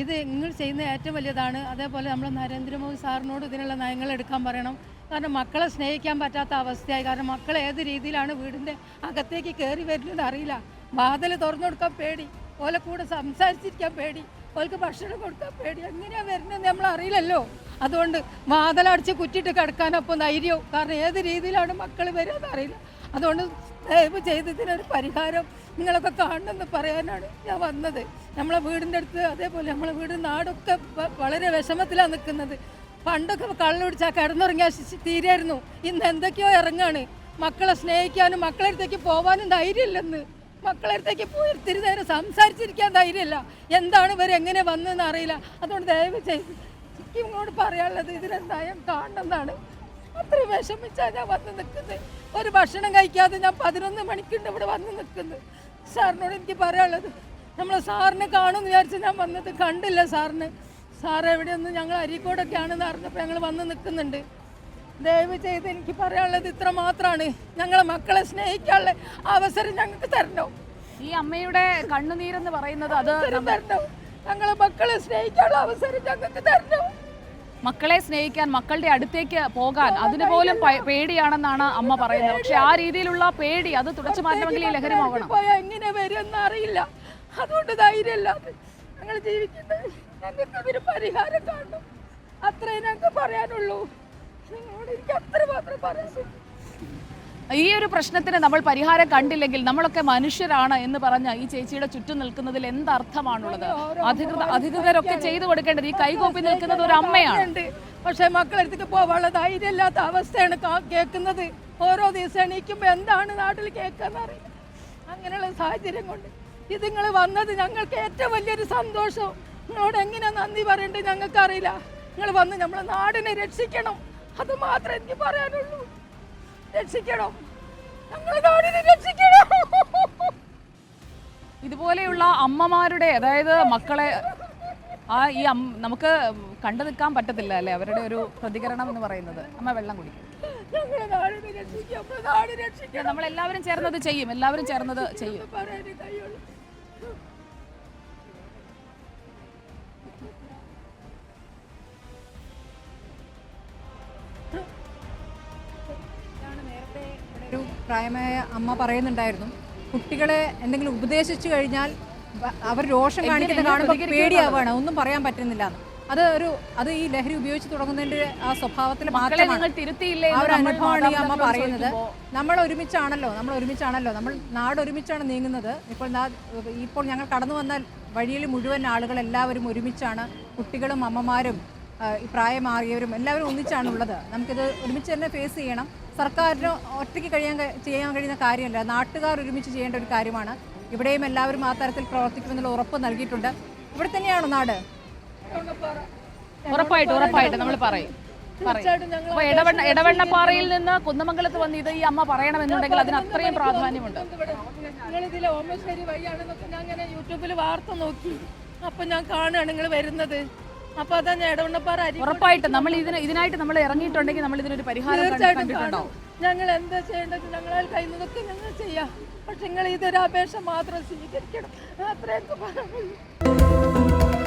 ഇത് നിങ്ങൾ ചെയ്യുന്ന ഏറ്റവും വലിയതാണ്. അതേപോലെ നമ്മൾ നരേന്ദ്രമോദി സാറിനോട് ഇതിനുള്ള നയങ്ങൾ എടുക്കാൻ പറയണം. കാരണം മക്കളെ സ്നേഹിക്കാൻ പറ്റാത്ത അവസ്ഥയായി. കാരണം മക്കൾ ഏത് രീതിയിലാണ് വീടിന്റെ അകത്തേക്ക് കയറി വരുന്നത് അറിയില്ല. വാതിൽ തുറന്നു കൊടുക്കാൻ പേടി. ഓലെ കൂടെ സംസാരിച്ചിരിക്കാൻ പേടി. ഓൾക്ക് ഭക്ഷണം കൊടുക്കാൻ പേടി. എങ്ങനെയാണ് വരുന്നത് നമ്മൾ അറിയില്ലല്ലോ. അതുകൊണ്ട് വാതിലടിച്ച് കുറ്റിട്ട് കിടക്കാനപ്പോൾ ധൈര്യവും. കാരണം ഏത് രീതിയിലാണ് മക്കൾ വരിക അറിയില്ല. അതുകൊണ്ട് ദയവ് ചെയ്ത് ഇതിനൊരു പരിഹാരം നിങ്ങളൊക്കെ കാണണമെന്ന് പറയാനാണ് ഞാൻ വന്നത്. നമ്മളെ വീടിന്റെ അടുത്ത് അതേപോലെ നമ്മളെ വീട് നാടൊക്കെ വളരെ വിഷമത്തിലാണ് നിൽക്കുന്നത്. പണ്ടൊക്കെ കള്ളു പിടിച്ചാൽ കിടന്നുറങ്ങിയാൽ തീരായിരുന്നു. ഇന്ന് എന്തൊക്കെയോ ഇറങ്ങാണ്. മക്കളെ സ്നേഹിക്കാനും മക്കളെ അടുത്തേക്ക് പോകാനും ധൈര്യമില്ലെന്ന്. മക്കളെ അടുത്തേക്ക് പോയി ഒത്തിരി നേരം സംസാരിച്ചിരിക്കാൻ ധൈര്യമില്ല. എന്താണ് ഇവർ എങ്ങനെ വന്നതെന്ന് അറിയില്ല. അതുകൊണ്ട് ദയവ് ചെയ്ത് ഇങ്ങോട്ട് പറയാനുള്ളത് ഇതിനെന്തായാലും കാണണമെന്നാണ് അത്രയും വിഷമിച്ചാ ഞാൻ വന്ന് നിൽക്കുന്നത് ഒരു ഭക്ഷണം കഴിക്കാതെ ഞാൻ പതിനൊന്ന് മണിക്കുണ്ട് ഇവിടെ വന്ന് നിൽക്കുന്നത് സാറിനോട് എനിക്ക് പറയാനുള്ളത് നമ്മളെ സാറിനെ കാണുമെന്ന് വിചാരിച്ച് ഞാൻ വന്നത് കണ്ടില്ല സാറിന്. സാർ എവിടെയൊന്ന് ഞങ്ങൾ അരീക്കോടൊക്കെ ആണെന്ന് അറിഞ്ഞപ്പോൾ ഞങ്ങൾ വന്ന് നിൽക്കുന്നുണ്ട്. ദയവ് ചെയ്ത് എനിക്ക് പറയാനുള്ളത് ഇത്ര മാത്രമാണ് ഞങ്ങളെ മക്കളെ സ്നേഹിക്കാനുള്ള അവസരം ഞങ്ങൾക്ക് തരണം? ഈ അമ്മയുടെ കണ്ണുനീരെന്ന് പറയുന്നത് അത് ഞങ്ങളെ മക്കളെ സ്നേഹിക്കാനുള്ള അവസരം ഞങ്ങൾക്ക് തരണം? മക്കളെ സ്നേഹിക്കാൻ മക്കളുടെ അടുത്തേക്ക് പോകാൻ അതിന് പോലും പേടിയാണെന്നാണ് അമ്മ പറയുന്നത്. പക്ഷെ ആ രീതിയിലുള്ള പേടി അത് തുടച്ചു മാറ്റണമെങ്കിൽ ഈ ലഹരി പോകണം എങ്ങനെ വരുമെന്ന് അറിയില്ല. അതുകൊണ്ട് ധൈര്യമില്ലാതെ ഞങ്ങൾ ജീവിക്കുന്നത്. ഞങ്ങൾക്ക് അതിന് പരിഹാരം കാണണം. അത്രേ ഞങ്ങൾക്ക് പറയാനുള്ളൂ. നിങ്ങളോട് എനിക്ക് അത്ര മാത്രം പറയാൻ ഈ ഒരു പ്രശ്നത്തിന് നമ്മൾ പരിഹാരം കണ്ടില്ലെങ്കിൽ നമ്മളൊക്കെ മനുഷ്യരാണ് എന്ന് പറഞ്ഞ ഈ ചേച്ചിയുടെ ചുറ്റും നിൽക്കുന്നതിൽ എന്തർത്ഥമാണുള്ളത്? അധികൃത അധികൃതരൊക്കെ ചെയ്തു കൊടുക്കേണ്ടത് ഈ കൈകോപ്പി നിൽക്കുന്നത് ഒരു അമ്മയാണ്. പക്ഷെ മക്കളെടുത്തിട്ട് പോവാനുള്ള ധൈര്യമില്ലാത്ത അവസ്ഥയാണ് കേൾക്കുന്നത്. ഓരോ ദിവസം എണീക്കുമ്പോൾ എന്താണ് നാട്ടിൽ കേൾക്കാന്ന് അറിയില്ല. അങ്ങനെയുള്ള സാഹചര്യം കൊണ്ട്. ഇത് നിങ്ങൾ വന്നത് ഞങ്ങൾക്ക് ഏറ്റവും വലിയൊരു സന്തോഷം. നിങ്ങളോട് എങ്ങനെ നന്ദി പറയേണ്ടത് ഞങ്ങൾക്ക് അറിയില്ല നിങ്ങൾ വന്ന് നമ്മളെ നാടിനെ രക്ഷിക്കണം. അത് മാത്രമേ എനിക്ക് പറയാനുള്ളൂ. രക്ഷിക്കണം. ഇതുപോലെയുള്ള അമ്മമാരുടെ അതായത് മക്കളെ ആ ഈ നമുക്ക് കണ്ടു നിൽക്കാൻ പറ്റത്തില്ല അല്ലേ? അവരുടെ ഒരു പ്രതികരണം എന്ന് പറയുന്നത്. അമ്മ വെള്ളം കുടിക്കും. നമ്മളെല്ലാവരും ചേർന്നത് ചെയ്യും. എല്ലാവരും ചേർന്നത് ചെയ്യും. പ്രായമായ അമ്മ പറയുന്നുണ്ടായിരുന്നു കുട്ടികളെ എന്തെങ്കിലും ഉപദേശിച്ചു കഴിഞ്ഞാൽ അവർ രോഷം കാണിക്കുന്നത് കാണുമ്പോൾ പേടിയാവുകയാണ് ഒന്നും പറയാൻ പറ്റുന്നില്ല അത് ഒരു അത് ഈ ലഹരി ഉപയോഗിച്ച് തുടങ്ങുന്നതിന്റെ ആ സ്വഭാവത്തിൽ മാത്രമാണ് ആ ഒരു അനുഭവമാണ് ഈ അമ്മ പറയുന്നത്. നമ്മൾ ഒരുമിച്ചാണല്ലോ നമ്മൾ ഒരുമിച്ചാണല്ലോ നമ്മൾ നാട് ഒരുമിച്ചാണ് നീങ്ങുന്നത്. ഇപ്പോൾ ഇപ്പോൾ ഞങ്ങൾ കടന്നു വന്ന വഴിയിൽ മുഴുവൻ ആളുകൾ എല്ലാവരും ഒരുമിച്ചാണ് കുട്ടികളും അമ്മമാരും പ്രായമാറിയവരും എല്ലാവരും ഒന്നിച്ചാണുള്ളത്. നമുക്കിത് ഒരുമിച്ച് തന്നെ ഫേസ് ചെയ്യണം. സർക്കാരിന് ഒറ്റയ്ക്ക് കഴിയാൻ ചെയ്യാൻ കഴിയുന്ന കാര്യമല്ല. നാട്ടുകാർ ഒരുമിച്ച് ചെയ്യേണ്ട ഒരു കാര്യമാണ്. ഇവിടെയും എല്ലാവരും ആ തരത്തിൽ പ്രവർത്തിക്കുമെന്നുള്ള ഉറപ്പ് നൽകിയിട്ടുണ്ട്. ഇവിടെ തന്നെയാണോ നാട്? ഉറപ്പായിട്ട് ഉറപ്പായിട്ട് നമ്മൾ പറയും. ഇടവണ്ണ ഇടവണ്ണപ്പാറയിൽ നിന്ന് കുന്നമംഗലത്ത് വന്ന് ഇത് ഈ അമ്മ പറയണമെന്നുണ്ടെങ്കിൽ അതിന് അത്രയും പ്രാധാന്യമുണ്ട്. നിങ്ങളിതിലെ ഓമശ്ശേരി വഴിയാണെന്നൊക്കെ ഞാൻ അങ്ങനെ യൂട്യൂബിൽ വാർത്ത നോക്കി. അപ്പൊ ഞാൻ കാണുകയാണ് നിങ്ങൾ വരുന്നത്. അപ്പൊ അതാ അരി ഉറപ്പായിട്ട് നമ്മൾ ഇതിന് ഇതിനായിട്ട് നമ്മൾ ഇറങ്ങിയിട്ടുണ്ടെങ്കിൽ നമ്മൾ ഇതിനൊരു പരിഹാരം കണ്ടിട്ടുണ്ടാവും. ഞങ്ങൾ എന്താ ചെയ്യേണ്ടത്? ഞങ്ങളാൽ കഴിയുന്നതൊക്കെ ഞങ്ങൾ ചെയ്യാം. പക്ഷെ നിങ്ങൾ ഇതൊരു അപേക്ഷ മാത്രം സ്വീകരിക്കണം. അത്രയൊക്കെ പറഞ്ഞു